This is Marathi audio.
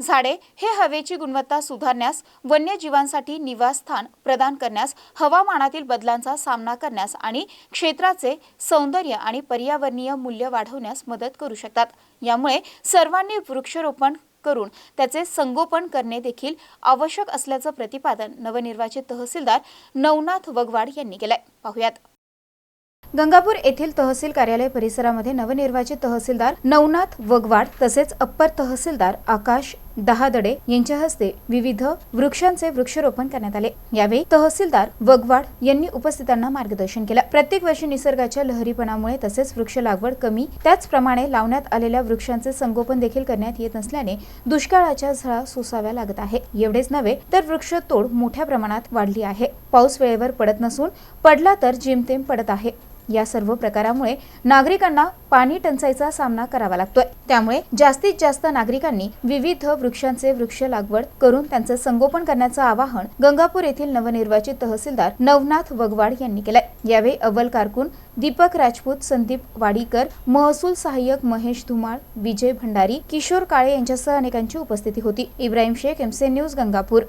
झाडे हे हवेची गुणवत्ता सुधारण्यास वन्यजीवांसाठी निवासस्थान प्रदान करण्यास हवामानातील बदलांचा सामना करण्यास आणि क्षेत्राचे सौंदर्य आणि पर्यावरणीय मूल्य वाढवण्यास मदत करू शकतात. यामुळे सर्वांनी वृक्षारोपण करून त्याचे संगोपन करणे देखील आवश्यक असल्याचं प्रतिपादन नवनिर्वाचित तहसीलदार नवनाथ वगवाड यांनी केलंय. पाहुयात. गंगापूर येथील तहसील कार्यालय परिसरामध्ये नवनिर्वाचित तहसीलदार नवनाथ वगवाड तसेच अप्पर तहसीलदार आकाश दहादडे यांच्या हस्ते विविध वृक्षांचे वृक्षारोपण करण्यात आले. यावेळी तहसीलदार वगवाड यांनी उपस्थितांना मार्गदर्शन केलं. प्रत्येक वर्षी निसर्गाच्या लहरीपणामुळे तसेच वृक्ष लागवड कमी त्याचप्रमाणे लावण्यात आलेल्या वृक्षांचे संगोपन देखील करण्यात येत नसल्याने दुष्काळाच्या झळा सोसाव्या लागत आहे. एवढेच नव्हे तर वृक्षतोड मोठ्या प्रमाणात वाढली आहे. पाऊस वेळेवर पडत नसून पडला तर जेमतेम पडत आहे. या सर्व प्रकारामुळे नागरिकांना पाणी टंचाईचा सामना करावा लागतोय. त्यामुळे जास्तीत जास्त नागरिकांनी विविध वृक्षांचे वृक्ष लागवड करून त्यांचं संगोपन करण्याचं आवाहन गंगापूर येथील नवनिर्वाचित तहसीलदार नवनाथ वगवाड यांनी केलंय. यावेळी अव्वल कारकून दीपक राजपूत संदीप वाडीकर महसूल सहाय्यक महेश धुमाळ विजय भंडारी किशोर काळे यांच्यासह अनेकांची उपस्थिती होती. Ibrahim Shaikh MC news Gangapur.